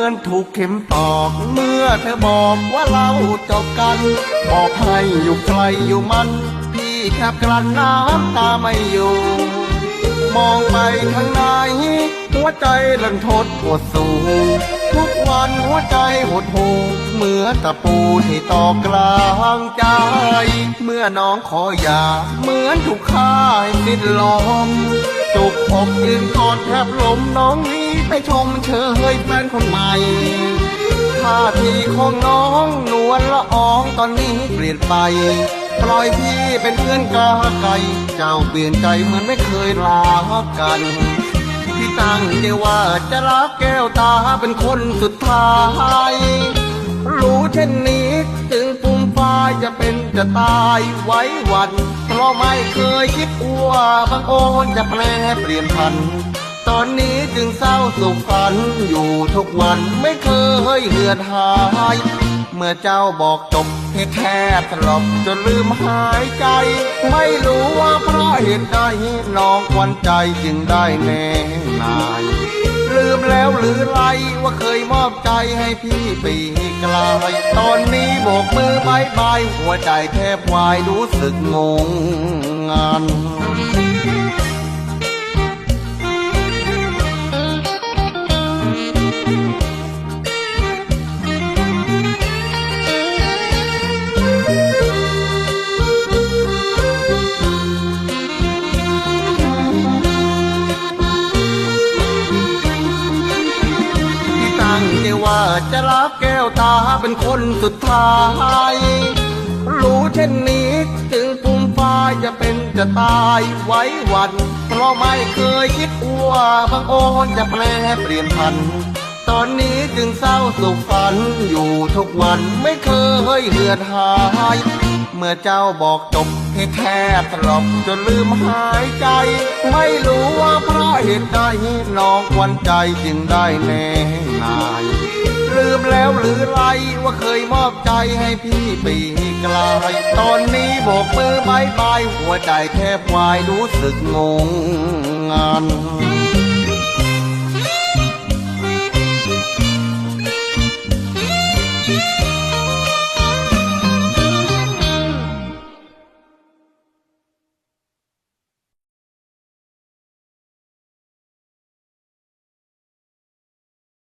เข็มตอก เมื่อเธอบอกว่าเราจบกันบอกให้อยู่ไกลอยู่มัน พี่แคบกลั้นน้ำตาไม่อยู่ มองไปทางไหนหัวใจลันทดปวดสูงทุกวันหัวใจหดหูเหมือนตะปูที่ตอกกลางใจ เมื่อน้องขออย่าเหมือนถูกฆ่าให้สิ้นลม จุกอกยืนกอดแทบลมน้องนี้ไปชมเชยแฟนคนใหม่ท่าทีของน้องนวลละอองตอนนี้เปลี่ยนไป ปล่อยพี่เป็นเพื่อนกาไก่เจ้าเปลี่ยนใจเหมือนไม่เคยลากันพี่ตั้งใจว่าจะรักแก้วตาเป็นคนสุดท้าย รู้เช่นนี้จึงปุ่มฟ้าจะเป็นจะตายไว้วัน เพราะไม่เคยคิดว่าบางโอนจะแปลเปลี่ยนพัน ตอนนี้จึงเศร้าสุขฝันอยู่ทุกวันไม่เคยเหือดหาย เมื่อเจ้าบอกจบให้แทบสลบจนลืมหายใจ ไม่รู้ว่าเพราะเหตุใดน้องควันใจจึงได้แน่นาย มแล้วหรือไรว่าเคยมอบใจให้พี่ปีกลายตอนนี้โบกมือบายบายหัวใจแทบวายรู้สึกงงงัน ที่ว่าจะรับแก้วตาเป็นคนสุดท้าย รู้เช่นนี้จึงปุ่มฟ้าจะเป็นจะตายไว้วัน เพราะไม่เคยคิดว่าบางโอนจะแปลเปลี่ยนพัน ตอนนี้จึงเศร้าสุขฝันอยู่ทุกวันไม่เคยเหือดหาย เมื่อเจ้าบอกจบให้แทบสลบจนลืมหายใจ ไม่รู้ว่าเพราะเหตุใดน้องควันใจจึงได้แน่นา หรือไรว่าเคยมอบใจให้พี่ปีกลายตอนนี้โบกมือบายบายหัวใจแทบวายรู้สึกงงงาน